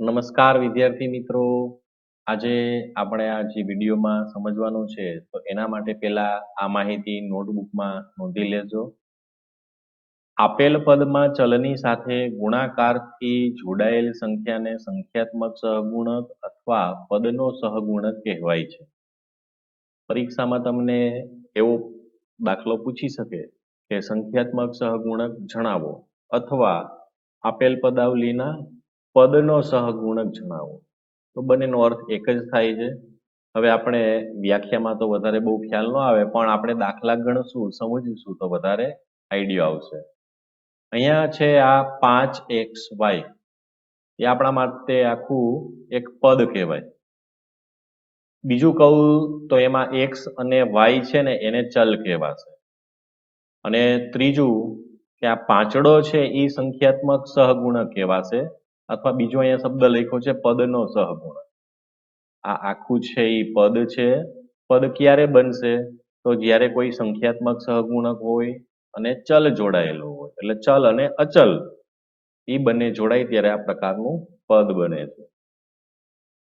નમસ્કાર વિદ્યાર્થી મિત્રો. આજે આપણે આ જે વિડીયોમાં સમજવાનું છે, તો એના માટે પહેલા આ માહિતી નોટબુકમાં નોંધી લેજો. આપેલ પદમાં ચલની સાથે ગુણાકારથી જોડાયેલ સંખ્યાને સંખ્યાત્મક સહગુણક અથવા પદનો સહગુણક કહેવાય છે. પરીક્ષામાં તમને એવો દાખલો પૂછી શકે કે સંખ્યાત્મક સહગુણક જણાવો અથવા આપેલ પદાવલીના પદનો સહગુણક જણાવો. તો બંનેનો અર્થ એક જ થાય છે. હવે આપણે વ્યાખ્યામાં તો વધારે બહુ ખ્યાલ ન આવે, પણ આપણે દાખલા ગણશું, સમજીશું તો વધારે આઈડિયો આવશે. અહીંયા છે આ પાંચ એક્સ વાય. એ આપણા માટે આખું એક પદ કહેવાય. બીજું કહું તો એમાં એક્સ અને વાય છે ને એને ચલ કહેવાશે. અને ત્રીજું કે આ પાંચડો છે એ સંખ્યાત્મક સહગુણક કહેવાશે. અથવા બીજો અહીંયા શબ્દ લખ્યો છે, પદનો સહગુણક આ આખું છે એ પદ છે. પદ ક્યારે બનશે? તો જ્યારે કોઈ સંખ્યાત્મક સહગુણક હોય અને ચલ જોડાયેલો હોય, એટલે ચલ અને અચલ, એ બંને જોડાય ત્યારે આ પ્રકારનું પદ બને છે.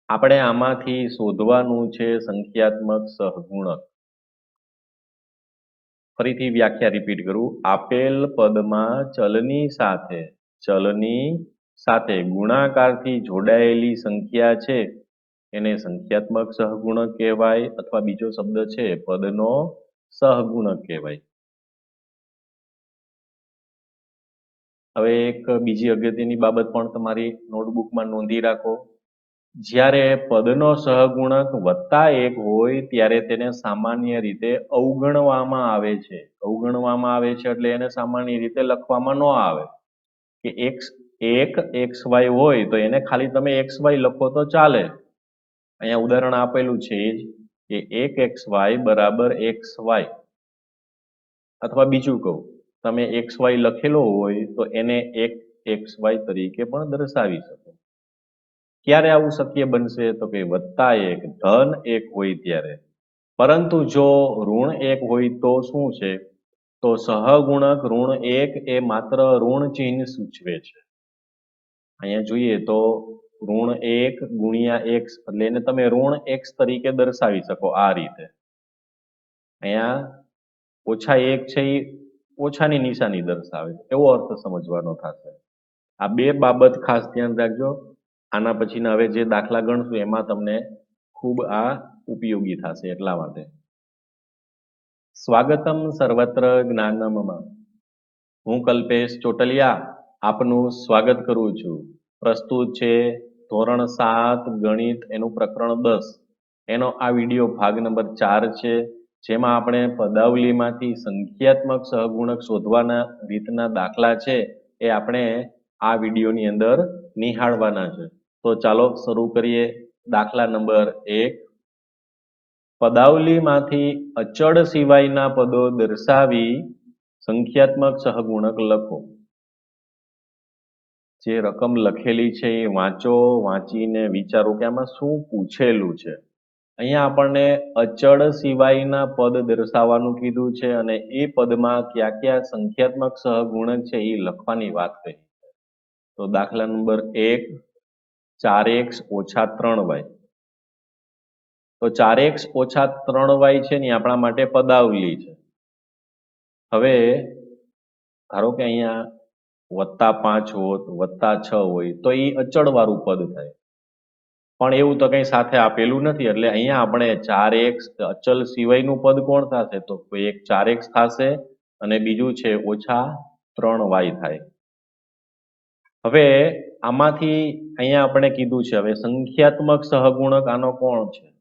આપણે આમાંથી શોધવાનું છે સંખ્યાત્મક સહગુણક. ફરીથી વ્યાખ્યા રિપીટ કરું. આપેલ પદમાં ચલની સાથે, ચલની સાથે ગુણાકારથી જોડાયેલી સંખ્યા છે. એને સંખ્યાત્મક સહગુણક કહેવાય અથવા બીજો શબ્દ છે, પદનો સહગુણક કહેવાય. હવે એક બીજી અગત્યની બાબત પણ તમારી નોટબુકમાં નોંધી રાખો. જ્યારે પદનો સહગુણક વત્તા એક હોય ત્યારે તેને સામાન્ય રીતે અવગણવામાં આવે છે. અવગણવામાં આવે છે એટલે એને સામાન્ય રીતે લખવામાં ન આવે. કે એક્સ એક એક્સ વાય હોય તો એને ખાલી તમે એક્સ વાય લખો તો ચાલે. અહીંયા ઉદાહરણ આપેલું છે કે એક એક્સ વાય બરાબર એક્સ વાય. અથવા બીજું કહું, તમે એક્સ વાય લખેલો હોય તો એને એક એક્સ વાય તરીકે પણ દર્શાવી શકો. ક્યારે આવું શક્ય બનશે? તો કે વત્તા એક, ધન એક હોય ત્યારે. પરંતુ જો ઋણ એક હોય તો શું છે? તો સહગુણક ઋણ એક એ માત્ર ઋણ ચિહ્ન સૂચવે છે. અહીંયા જોઈએ તો ઋણ એક ગુણ્યા એક્સ, એટલે એને તમે ઋણ એક્સ તરીકે દર્શાવી શકો આ રીતે. અહીંયા ઓછા એક છે એ ઓછાની નિશાની દર્શાવે એવો અર્થ સમજવાનો થશે. આ બે બાબત ખાસ ધ્યાન રાખજો. આના પછીના હવે જે દાખલા ગણશું એમાં તમને ખૂબ આ ઉપયોગી થશે એટલા માટે. સ્વાગતમ સર્વત્ર જ્ઞાનમમાં હું કલ્પેશ ચોટલિયા. આપનું સ્વાગત કરું છું. પ્રસ્તુત છે ધોરણ સાત ગણિત એનું પ્રકરણ દસ. એનો આ વીડિયો ભાગ નંબર ચાર છે, જેમાં આપણે પદાવલીમાંથી સંખ્યાત્મક સહગુણક શોધવાના રીતના દાખલા છે એ આપણે આ વિડીયોની અંદર નિહાળવાના છે. તો ચાલો શરૂ કરીએ. દાખલા નંબર એક. પદાવલીમાંથી અચળ સિવાયના પદો દર્શાવી સંખ્યાત્મક સહગુણક લખો. જે રકમ લખેલી છે એ વાંચો, વાંચીને વિચારો કે આમાં શું પૂછેલું છે. અહીંયા આપણને અચળ સિવાયના પદ દર્શાવવાનું કીધું છે અને એ પદમાં કયા કયા સંખ્યાત્મક સહગુણક છે એ લખવાની વાત કહી તો દાખલા નંબર એક, ચાર એક્સ ઓછા ત્રણ વાય. તો ચાર એક્સ ઓછા ત્રણ વાય છે ને આપણા માટે પદાવલી છે. હવે ધારો કે અહીંયા વત્તા પાંચ હોત, વત્તા છ હોય, તો એ અચળવાળું પદ થાય. પણ એવું તો કઈ સાથે આપેલું નથી, એટલે અહીંયા આપણે ચાર એક્સ, અચલ સિવાયનું પદ કોણ થશે? તો એક ચાર એક્સ થશે અને બીજું છે ઓછા ત્રણ વાય થાય. હવે આમાંથી અહીંયા આપણે કીધું છે, હવે સંખ્યાત્મક સહગુણક આનો કોણ છે?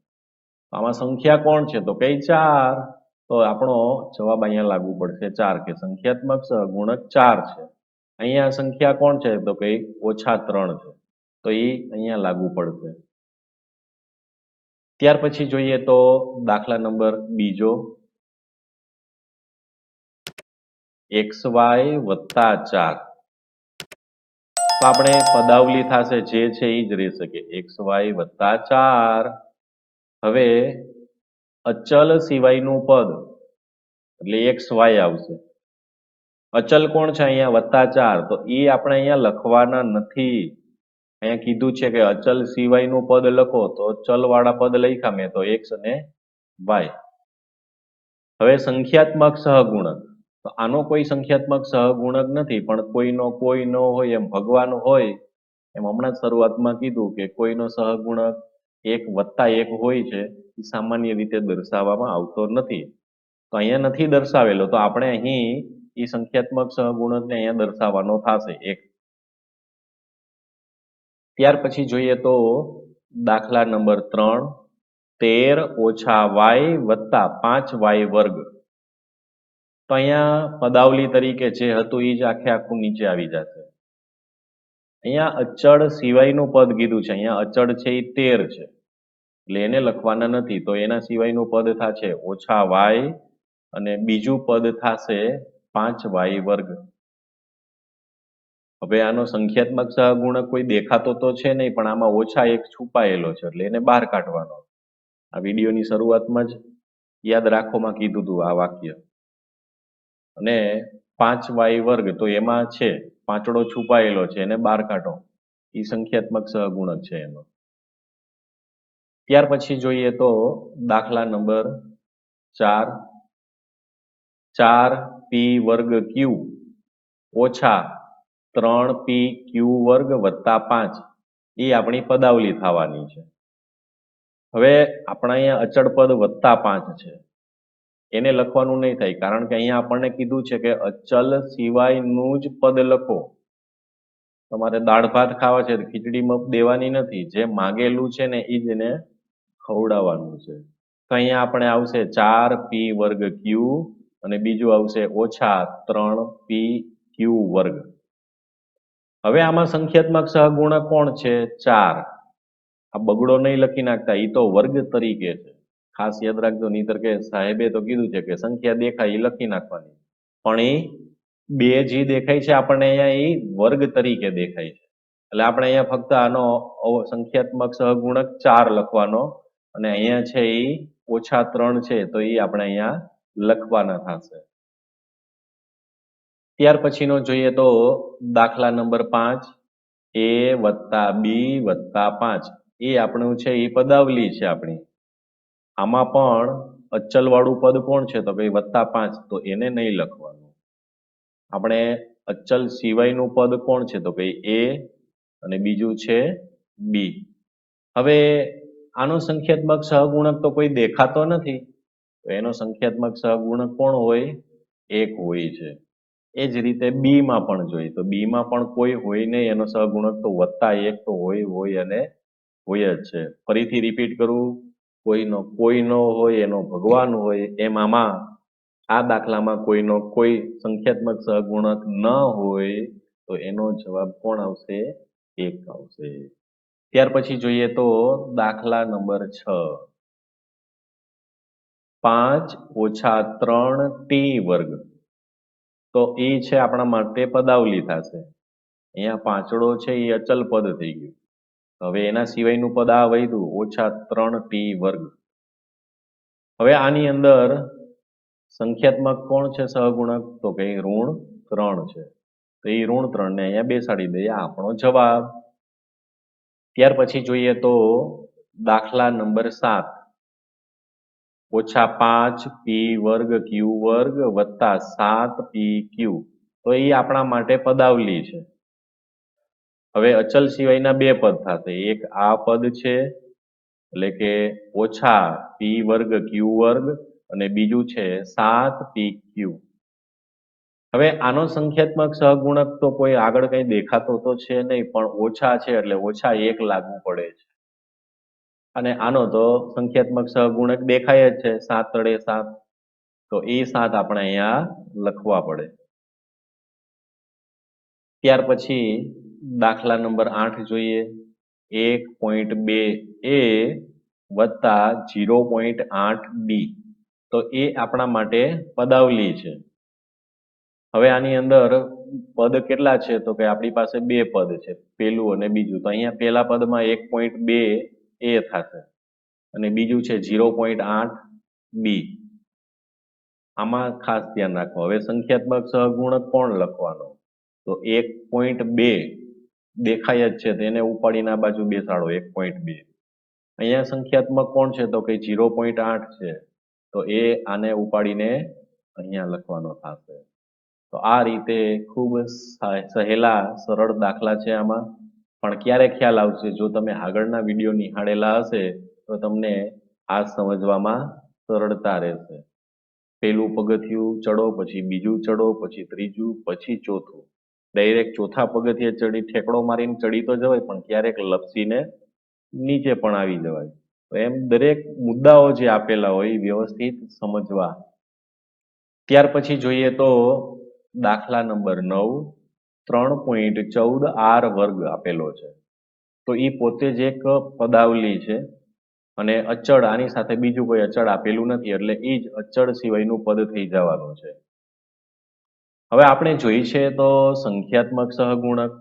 આમાં સંખ્યા કોણ છે? તો કઈ ચાર? તો આપણો જવાબ અહીંયા લાગુ પડશે ચાર, કે સંખ્યાત્મક સહગુણક ચાર છે. અહીંયા સંખ્યા કોણ છે? તો કે ઓછા ત્રણ છે. તો એ અહીંયા લાગુ પડશે. ત્યાર પછી જોઈએ તો દાખલા નંબર બીજો. એક્સ વાય વત્તા ચાર. તો આપણે પદાવલી થશે જે છે એ જ રહી શકે. એક્સ વાય વત્તા ચાર. હવે અચલ સિવાયનું પદ. એટલે એક્સ વાય આવશે. અચલ કોણ છે અહીંયા? વત્તા ચાર. તો એ આપણે અહીંયા લખવાના નથી. અહીંયા કીધું છે કે અચલ સિવાયનું પદ લખો. તો ચલ વાળા પદ લખ્યા મેં, તો એક્સ અને વાય. હવે સંખ્યાત્મક સહગુણક. તો આનો કોઈ સંખ્યાત્મક સહગુણક નથી, પણ કોઈનો કોઈ ન હોય એમ ભગવાન હોય, એમ હમણાં જ શરૂઆતમાં કીધું કે કોઈનો સહગુણક એક વત્તા એક હોય છે, એ સામાન્ય રીતે દર્શાવવામાં આવતો નથી. તો અહીંયા નથી દર્શાવેલો. તો આપણે અહીં એ સંખ્યાત્મક સહગુણકને અહીંયા દર્શાવવાનો થશે એક. ત્યાર પછી જોઈએ તો દાખલા નંબર ત્રણ, તેર ઓછા વાય વત્તા પાંચ વાય વર્ગ. તો અહીંયા પદાવલી તરીકે જે હતું એ જ આખે આખું નીચે આવી જશે. અહીંયા અચળ સિવાયનું પદ કીધું છે. અહીંયા અચળ છે એ તેર છે. એટલે એને લખવાના નથી. તો એના સિવાયનું પદ થશે ઓછા વાય અને બીજું પદ થશે પાંચ વાય વર્ગ. હવે આનો સંખ્યાત્મક સહગુણક કોઈ દેખાતો તો છે નહીં, પણ આમાં ઓછા એક છુપાયેલો છે, એટલે એને બહાર કાઢવાનો. આ વિડીયોની શરૂઆતમાં જ યાદ રાખોમાં કીધું હતું આ વાક્ય. અને પાંચ વાય વર્ગ તો એમાં છે, પાંચડો છુપાયેલો છે, એને બહાર કાઢો. એ સંખ્યાત્મક સહગુણક છે એનો. ત્યાર પછી જોઈએ તો દાખલા નંબર ચાર. ચાર પી વર્ગ ક્યુ ઓછા ત્રણ પી ક્યુ વર્ગ વત્તા પાંચ. એ આપણી પદાવલી થવાની છે. હવે આપણા અહીંયા અચળ પદ વત્તા પાંચ છે. એને લખવાનું નહીં થાય, કારણ કે અહીંયા આપણને કીધું છે કે અચલ સિવાયનું જ પદ લખો. તમારે દાળ ભાત ખાવા છે તો ખીચડીમાં દેવાની નથી. જે માગેલું છે ને એ જ એને ખવડાવવાનું છે. તો અહીંયા આપણે આવશે ચાર પી વર્ગ ક્યુ અને બીજું આવશે ઓછા ત્રણ પી ક્યુ વર્ગ. હવે આમાં સંખ્યાત્મક સહગુણક કોણ છે? ચાર. આ બગડો નહીં લખી નાખતા એ તો વર્ગ તરીકે છે. ખાસ યાદ રાખજો નહીતર કે સાહેબે તો કીધું છે કે સંખ્યા દેખાય એ લખી નાખવાની. પણ એ બે જે દેખાય છે, આપણને અહીંયા એ વર્ગ તરીકે દેખાય છે. એટલે આપણે અહીંયા ફક્ત આનો સંખ્યાત્મક સહગુણક ચાર લખવાનો. અને અહીંયા છે એ ઓછા ત્રણ છે, તો એ આપણે અહીંયા લખવાના થશે. ત્યાર પછીનો જોઈએ તો દાખલા નંબર પાંચ, એ વત્તા બી વત્તા પાંચ. એ આપણું છે, એ પદાવલી છે આપણી. આમાં પણ અચલ વાળું પદ કોણ છે? તો ભાઈ વત્તા પાંચ, તો એને નહીં લખવાનું. આપણે અચલ સિવાયનું પદ કોણ છે? તો ભાઈ એ અને બીજું છે બી. હવે આનો સંખ્યાત્મક સહગુણક તો કોઈ દેખાતો નથી. એનો સંખ્યાત્મક સહગુણક કોણ હોય? એક હોય છે. એ જ રીતે બી માં પણ જોઈએ તો બી માં પણ કોઈ હોય નહીં, એનો સહગુણક તો વત્તા એક તો હોય હોય અને હોય જ છે. ફરીથી રિપીટ કરું, કોઈનો કોઈનો હોય, એનો ભગવાન હોય એમ આ દાખલામાં કોઈનો કોઈ સંખ્યાત્મક સહગુણક ન હોય, તો એનો જવાબ કોણ આવશે? એક આવશે. ત્યાર પછી જોઈએ તો દાખલા નંબર છ. પાંચ ઓછા ત્રણ ટી વર્ગ. તો એ છે આપણા માટે પદાવલી થશે. અહીંયા પાંચડો છે, એ અચલ પદ થઈ ગયું. હવે એના સિવાયનું પદ આ વધ્યું, ઓછા ત્રણ ટી વર્ગ. હવે આની અંદર સંખ્યાત્મક કોણ છે સહગુણક? તો કે ઋણ ત્રણ છે. તો એ ઋણ ત્રણ ને અહીંયા બેસાડી દઈએ આપણો જવાબ. ત્યાર પછી જોઈએ તો દાખલા નંબર સાત. ઓછા પાંચ પી વર્ગ ક્યુ વર્ગ વત્તા સાત પી ક્યુ તો એ આપણા માટે પદાવલી છે. હવે અચલ સિવાયના બે પદ થશે. એક આ પદ છે, એટલે કે ઓછા પી વર્ગ ક્યુ વર્ગ, અને બીજું છે સાત પી ક્યુ હવે આનો સંખ્યાત્મક સહગુણક તો કોઈ આગળ કઈ દેખાતો તો છે નહીં, પણ ઓછા છે એટલે ઓછા એક લાગુ પડે છે. અને આનો તો સંખ્યાત્મક સહગુણક દેખાય જ છે. સાત તળે સાત. તો એ સાત આપણે અહીંયા લખવા પડે. ત્યાર પછી દાખલા નંબર આઠ જોઈએ. એક પોઈન્ટ બે એ વત્તા જીરો પોઈન્ટ આઠ બી તો એ આપણા માટે પદાવલી છે. હવે આની અંદર પદ કેટલા છે? તો કે આપણી પાસે બે પદ છે. પેલું અને બીજું. તો અહીંયા પેલા પદમાં એક પોઈન્ટ બે એ થશે. અને બીજું છે જીરો પોઈન્ટ આઠ બી. આમાં ખાસ ધ્યાન રાખો. હવે સંખ્યાત્મક સહગુણક કોણ લખવાનો? તો એક પોઈન્ટ બે દેખાય જ છે તેને ઉપાડીને આ બાજુ બેસાડો, એક પોઈન્ટ બે. અહીંયા સંખ્યાત્મક કોણ છે? તો કે ઝીરો પોઈન્ટ આઠ છે. તો એ આને ઉપાડીને અહીંયા લખવાનો થશે. તો આ રીતે ખૂબ સહેલા, સરળ દાખલા છે આમાં. પણ ક્યારે ખ્યાલ આવશે? જો તમે આગળના વીડિયો નિહાળેલા હશે, તો તમને આ સમજવામાં સરળતા રહેશે. પેલું પગથિયું ચડો, પછી બીજું ચડો, પછી ત્રીજું, પછી ચોથું. ડાયરેક્ટ ચોથા પગથિયે ચડી, ઠેકડો મારીને ચડી તો જવાય, પણ ક્યારેક લપસીને નીચે પણ આવી જવાય. તો એમ દરેક મુદ્દાઓ જે આપેલા હોય એ વ્યવસ્થિત સમજવા. ત્યાર પછી જોઈએ તો દાખલા નંબર નવ. ત્રણ પોઈન્ટ ચૌદ આર વર્ગ આપેલો છે. તો એ પોતે જ એક પદાવલી છે અને અચળ આની સાથે બીજું કોઈ અચળ આપેલું નથી એટલે એ જ અચળ સિવાયનું પદ થઈ જવાનું છે. હવે આપણે જોઈ છે તો સંખ્યાત્મક સહગુણક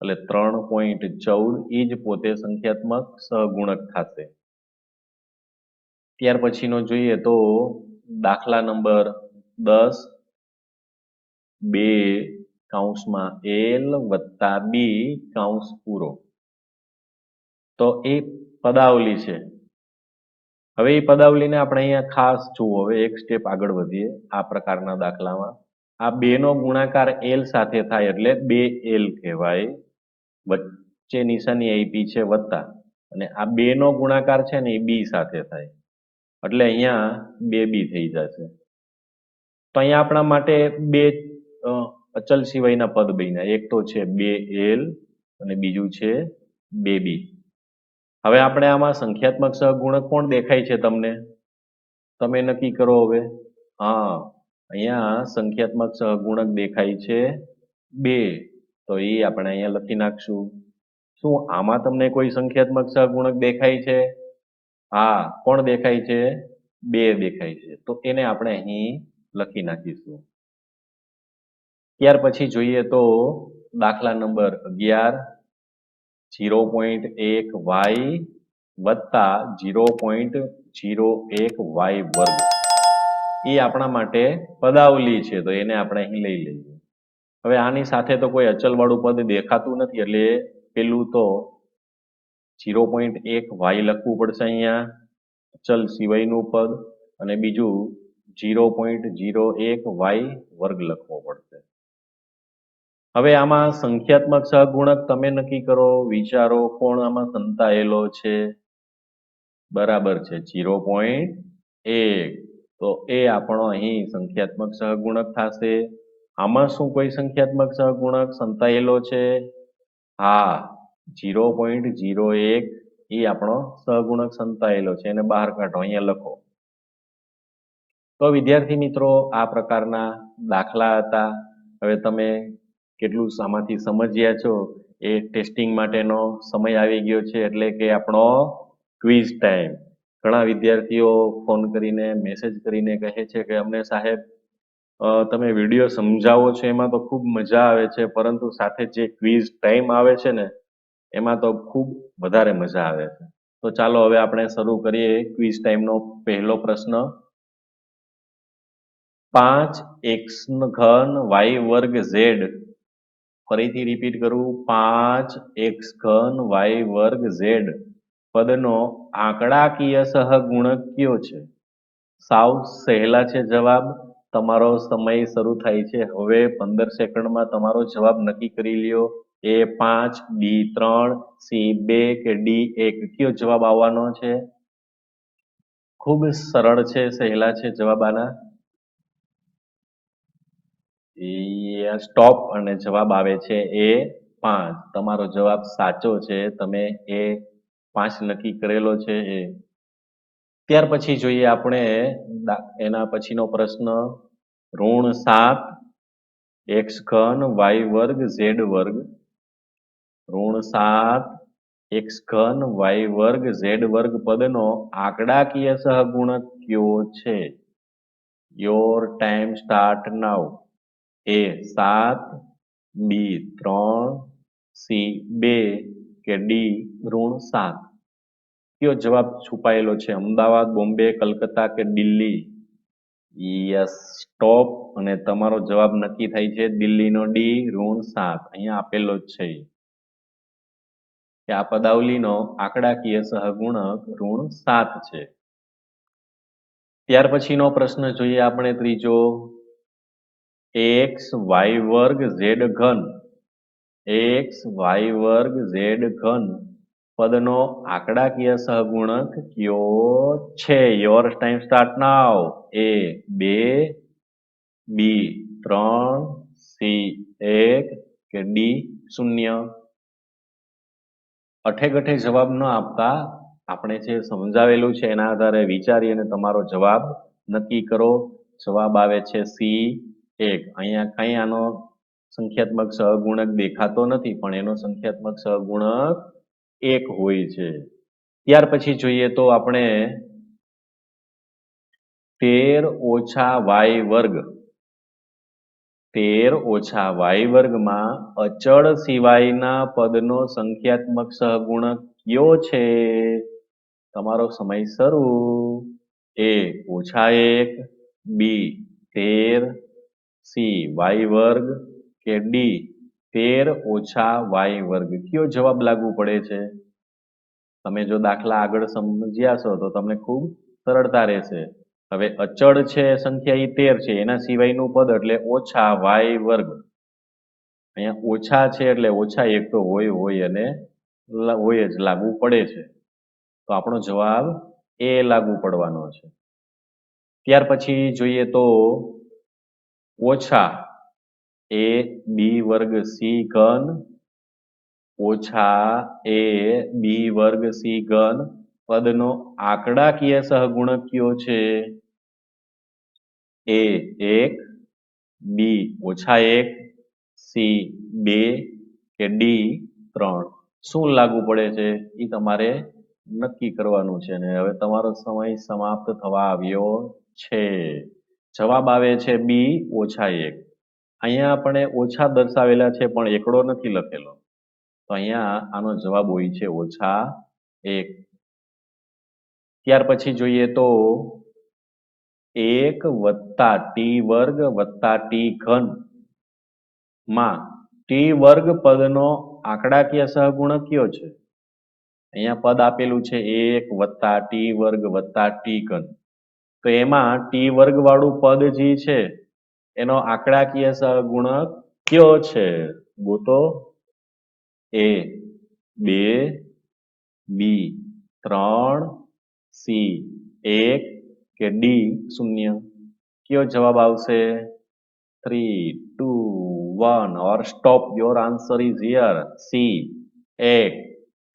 એટલે ત્રણ પોઈન્ટ ચૌદ એ જ પોતે સંખ્યાત્મક સહગુણક થશે. ત્યાર પછીનો જોઈએ તો દાખલા નંબર દસ, બે કૌંસમાં એલ વત્તા બી કૌંસ પૂરો. તો એ પદાવલી છે. હવે એ પદાવલીને આપણે અહીંયા ખાસ જોવું હવે એક સ્ટેપ આગળ વધીએ આ પ્રકારના દાખલામાં. આ બે નો ગુણાકાર એલ સાથે થાય એટલે બે એલ કહેવાય. વચ્ચે નિશાની આપી છે વત્તા. અને આ બે નો ગુણાકાર છે ને એ બી સાથે થાય. એટલે અહીંયા બે બી થઈ જશે. તો અહીંયા આપણા માટે બે અચલ સિવાયના પદ બન્યા. એક તો છે બે એલ અને બીજું છે બે બી હવે આપણે આમાં સંખ્યાત્મક સહગુણક કોણ દેખાય છે તમને? તમે નક્કી કરો હવે. હા, અહીંયા સંખ્યાત્મક સહગુણક દેખાય છે બે. તો એ આપણે અહીંયા લખી નાખશું. શું આમાં તમને કોઈ સંખ્યાત્મક સહગુણક દેખાય છે? હા, કોણ દેખાય છે? બે દેખાય છે. તો એને આપણે અહીં લખી નાખીશું. ત્યાર પછી જોઈએ તો દાખલા નંબર અગિયાર જીરો પોઈન્ટ એક વાય વત્તા જીરો પોઈન્ટ જીરો એક વાય વર્ગ. એ આપણા માટે પદાવલી છે, તો એને આપણે અહીં લઈ લઈએ. હવે આની સાથે તો કોઈ અચલ વાળું પદ દેખાતું નથી, એટલે પેલું તો જીરો પોઈન્ટ એક વાય લખવું પડશે અહીંયા, અચલ સિવાયનું પદ, અને બીજું જીરો પોઈન્ટ જીરો એક વાય વર્ગ લખવો પડશે. હવે આમાં સંખ્યાત્મક સહગુણક તમે નક્કી કરો, વિચારો, કોણ આમાં સંતાયેલો છે? બરાબર છે જીરો પોઈન્ટ એક. તો એ આપણો અહીં સંખ્યાત્મક સહગુણક થશે. આમાં શું કોઈ સંખ્યાત્મક સહગુણક સંતાયેલો છે? હા જીરો પોઈન્ટ જીરો એક એ આપણો સહગુણક સંતાયેલો છે. એને બહાર કાઢો, અહીંયા લખો. તો વિદ્યાર્થી મિત્રો, આ પ્રકારના દાખલા હતા. હવે તમે કેટલું આમાંથી સમજ્યા છો એ ટેસ્ટિંગ માટેનો સમય આવી ગયો છે એટલે કે આપણો ક્વિઝ ટાઈમ ઘણા વિદ્યાર્થીઓ ફોન કરીને મેસેજ કરીને કહે છે કે, અમને સાહેબ તમે વીડિયો સમજાવો છો, એમાં તો ખૂબ મજા આવે છે, પરંતુ સાથે જે ક્વિઝ ટાઈમ આવે છે ને, એમાં તો ખૂબ વધારે મજા આવે છે. તો ચાલો હવે આપણે શરૂ કરીએ ક્વિઝ ટાઈમનો પહેલો પ્રશ્ન. પાંચ એક્સ ઘન વાય વર્ગ ઝેડ ફરીથી રિપીટ કરું. પાંચ એક્સ ઘન વાય વર્ગ ઝેડ. પદનો આંકડાકીય સહગુણક કયો છે. સાવ સહેલા છે જવાબ. તમારો સમય શરૂ થાય છે. હવે પંદર સેકન્ડમાં તમારો જવાબ નક્કી કરી લ્યો. એ પાંચ, બી ત્રણ, સી બે કે ડી એક. કયો જવાબ આવવાનો છે? ખૂબ સરળ છે, સહેલા છે જવાબ આના. સ્ટોપ અને જવાબ આવે છે એ પાંચ. તમારો જવાબ સાચો છે. તમે એ પાંચ નક્કી કરેલો છે એ. ત્યાર પછી જોઈએ આપણે એના પછીનો પ્રશ્ન. ઋણ સાત, એક્સ ઘન, વાય વર્ગ, ઝેડ વર્ગ. ઋણ સાત, એક્સ ઘન, વાય વર્ગ, ઝેડ વર્ગ પદનો આંકડાકીય સહગુણક કયો છે? Your time start now. A સાત, બી ત્રણ, સી બે કે ડી ઋણ સાત. કયો જવાબ છુપાયેલો છે? અમદાવાદ, બોમ્બે, કલકત્તા કે દિલ્હી? Yes, stop. અને તમારો જવાબ નક્કી થાય છે દિલ્હીનો ડી ઋણ સાત. અહીંયા આપેલો જ છે. કે આ પદાવલીનો આંકડાકીય સહગુણક ઋણ સાત છે. ત્યાર પછીનો પ્રશ્ન જોઈએ આપણે ત્રીજો. એક્સ વાય વર્ગ ઝેડ ઘન એક્સ વાય વર્ગ ઝેડ ઘન પદનો આંકડાકીય સહગુણક કયો છે? Your time start now A બે બી ત્રણ સી એક કે ડી શૂન્ય? અઠેગઠે જવાબ ન આપતા આપણે જે સમજાવેલું છે એના આધારે વિચારી અને તમારો જવાબ નક્કી કરો. જવાબ આવે છે સી એક. અહીંયા કઈ આનો સંખ્યાત્મક સહગુણક દેખાતો નથી, પણ એનો સંખ્યાત્મક સહગુણક એક હોય છે. ત્યાર પછી જોઈએ તો આપણે તેર ઓછા વાય વર્ગ. તેર ઓછા વાય વર્ગમાં અચળ સિવાયના પદનો સંખ્યાત્મક સહગુણક કયો છે? તમારો સમય શરૂ. એ ઓછા એક, બી તેર સી, વાય વર્ગ કે ડી, તેર ઓછા વાય વર્ગ. કયો જવાબ લાગુ પડે છે? તમે જો દાખલા આગળ સમજ્યા છો તો તમને ખૂબ સરળતા રહેશે. હવે અચળ છે, સંખ્યા એ તેર છે, એના સિવાયનું પદ એટલે ઓછા વાય વર્ગ. અહીંયા ઓછા છે એટલે ઓછા એક તો હોય હોય અને હોય જ, લાગુ પડે છે. તો આપણો જવાબ એ લાગુ પડવાનો છે. ત્યાર પછી જોઈએ તો ઓછા એ બી વર્ગ સી ઘન, ઓછા એ બી વર્ગ સી ઘન. પદનો આંકડાકીય સહગુણક કયો છે? એ એક, બી ઓછા એક, સી બે કે ડી ત્રણ. શું લાગુ પડે છે? એ તમારે નક્કી કરવાનું છે ને. હવે તમારો સમય સમાપ્ત થવા આવ્યો છે. જવાબ આવે છે બી ઓછા એક. અહીંયા આપણે ઓછા દર્શાવેલા છે, પણ એકડો નથી લખેલો. તો અહીંયા આનો જવાબ હોય છે ઓછા એક. ત્યાર પછી જોઈએ તો એક વત્તા ટી વર્ગ વત્તા ટી ઘન. માં ટી વર્ગ પદનો આંકડાકીય સહગુણક કયો છે? અહીંયા પદ આપેલું છે એક વત્તા ટી વર્ગ વત્તા ટી ઘન. તો એમાં ટી વર્ગ વાળું પદ જે છે, એનો આંકડાકીય સહગુણક કયો છે? ગોતો. એ બે બી ત્રણ સી એક કે ડી શૂન્ય? કયો જવાબ આવશે? Three two one or stop your answer is here C એક.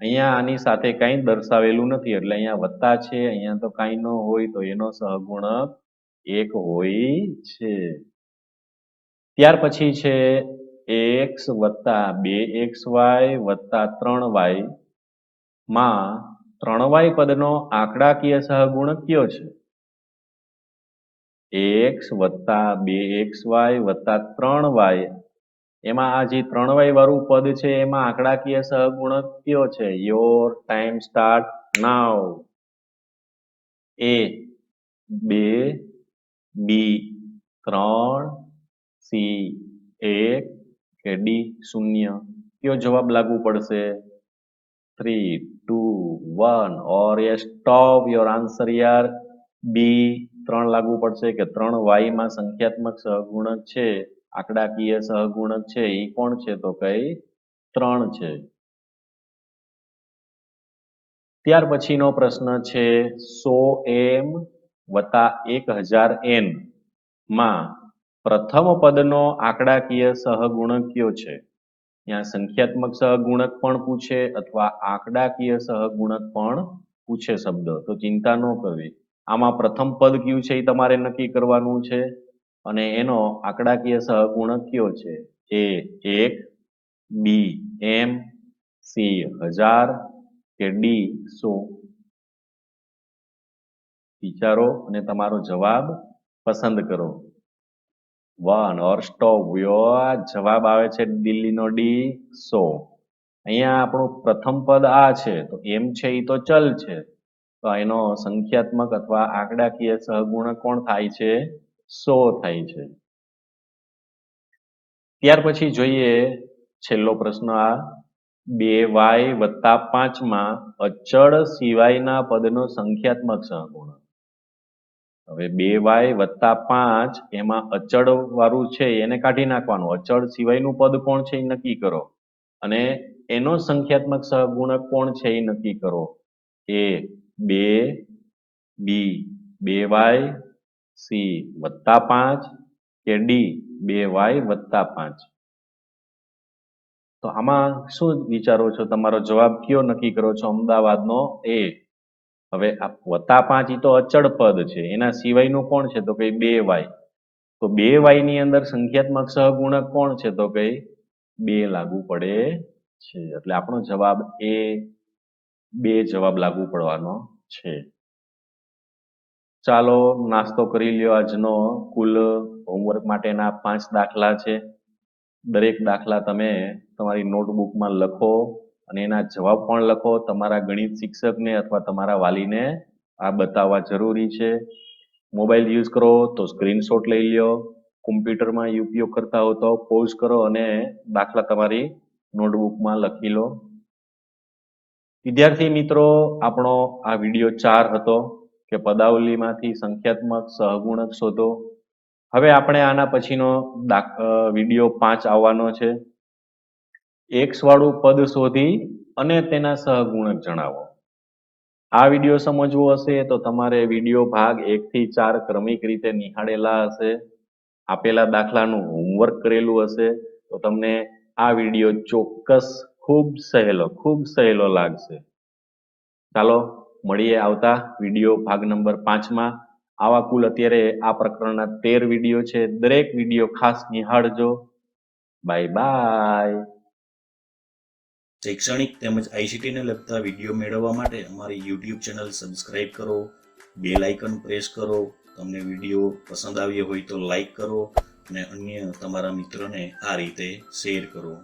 અહીંયા આની સાથે કંઈ દર્શાવેલું નથી. એટલે અહીંયા વત્તા છે, અહીંયા તો કાંઈ ન હોય તો એનો સહગુણક એક હોય છે. ત્યાર પછી છે એક્સ વત્તા બે એક્સ વાય વત્તા ત્રણ વાયમાં ત્રણ વાય પદનો આંકડાકીય સહગુણક કયો છે? એક્સ વત્તા બે એક્સ વાય વત્તા ત્રણ વાય એમાં આ જે ત્રણ વાય વાળું પદ છે, એમાં આંકડાકીય સહગુણક કયો છે. Your time start now A બે બી ત્રણ સી એક, કે ડી શૂન્ય. કયો જવાબ લાગુ પડશે? Three two one or a stop your answer યાર. બી ત્રણ લાગુ પડશે કે ત્રણ વાયમાં સંખ્યાત્મક સહગુણક છે. આંકડાકીય સહગુણક છે એ કોણ છે તો કઈ ત્રણ છે. ત્યાર પછીનો પ્રશ્ન છે સો એમ વત્તા એક હજાર એનમાં પ્રથમ પદનો આંકડાકીય સહગુણક કયો છે? ત્યાં સંખ્યાત્મક સહગુણક પણ પૂછે અથવા આંકડાકીય સહગુણક પણ પૂછે શબ્દ, તો ચિંતા ન કરવી. આમાં પ્રથમ પદ કયું છે એ તમારે નક્કી કરવાનું છે? અને એનો આંકડાકીય સહગુણક કયો છે? એ એક બી એમ સી હજાર કે ડી સો? વિચારો અને તમારો જવાબ પસંદ કરો. વન ઓર સ્ટોપ જવાબ આવે છે દિલ્હીનો ડી સો. અહીંયા આપણું પ્રથમ પદ આ છે, તો એમ છે એ તો ચલ છે. તો એનો સંખ્યાત્મક અથવા આંકડાકીય સહગુણક કોણ થાય છે? સો થાય છે. ત્યાર પછી જોઈએ છેલ્લો પ્રશ્ન આ. બે વાય વત્તા પાંચમાં અચળ સિવાયના પદનો સંખ્યાત્મક સહગુણક હવે બે વાય વત્તા પાંચ એમાં અચળ વાળું છે એને કાઢી નાખવાનું. અચળ સિવાયનું પદ કોણ છે એ નક્કી કરો. અને એનો સંખ્યાત્મક સહગુણક કોણ છે એ નક્કી કરો. એ બે, બી. બે વાય સી વત્તા પાંચ કે ડી બે વાય વત્તા પાંચ. તો આમાં શું વિચારો છો? તમારો જવાબ કયો નક્કી કરો છો અમદાવાદનો? એ. હવે આ વત્તા પાંચ એ તો અચળ પદ છે. એના સિવાયનું કોણ છે? તો કઈ બે વાય. તો બે વાયની અંદર સંખ્યાત્મક સહગુણક કોણ છે? તો કઈ બે લાગુ પડે છે. એટલે આપણો જવાબ એ બે જવાબ લાગુ પડવાનો છે. ચાલો નાસ્તો કરી લ્યો આજનો. કુલ હોમવર્ક માટેના પાંચ દાખલા છે. દરેક દાખલા તમે તમારી નોટબુકમાં લખો અને એના જવાબ પણ લખો. તમારા ગણિત શિક્ષકને અથવા તમારા વાલીને આ બતાવવા જરૂરી છે. મોબાઈલ યુઝ કરો તો સ્ક્રીનશોટ લઈ લ્યો. કોમ્પ્યુટરમાં ઉપયોગ કરતા હો તો પોઝ કરો અને દાખલા તમારી નોટબુકમાં લખી લો. વિદ્યાર્થી મિત્રો, આપણો આ વીડિયો ચાર હતો. કે પદાવલીમાંથી સંખ્યાત્મક સહગુણક શોધો. હવે આપણે આના પછીનો વીડિયો પાંચ આવવાનો છે. એક્સ વાળું પદ શોધી અને તેના સહગુણક જણાવો. આ વીડિયો સમજવો હશે તો તમારે વીડિયો ભાગ એક થી ચાર ક્રમિક રીતે નિહાળેલા હશે. આપેલા દાખલાનું હોમવર્ક કરેલું હશે. તો તમને આ વીડિયો ચોક્કસ ખૂબ સહેલો ખૂબ સહેલો લાગશે. ચાલો મળીએ આવતા વીડિયો ભાગ નંબર પાંચમાં આવા કુલ અત્યારે આ પ્રકરણના તેર વીડિયો છે. દરેક વીડિયો ખાસ નિહાળજો. Bye bye. શૈક્ષણિક તેમજ આઈસીટીને લગતા વીડિયો મેળવવા માટે અમારી યુટ્યુબ ચેનલ સબસ્ક્રાઇબ કરો. બેલ આઇકન પ્રેસ કરો. તમને વીડિયો પસંદ આવ્યો હોય તો લાઈક કરો અને અન્ય તમારા મિત્રોને આ રીતે શેર કરો.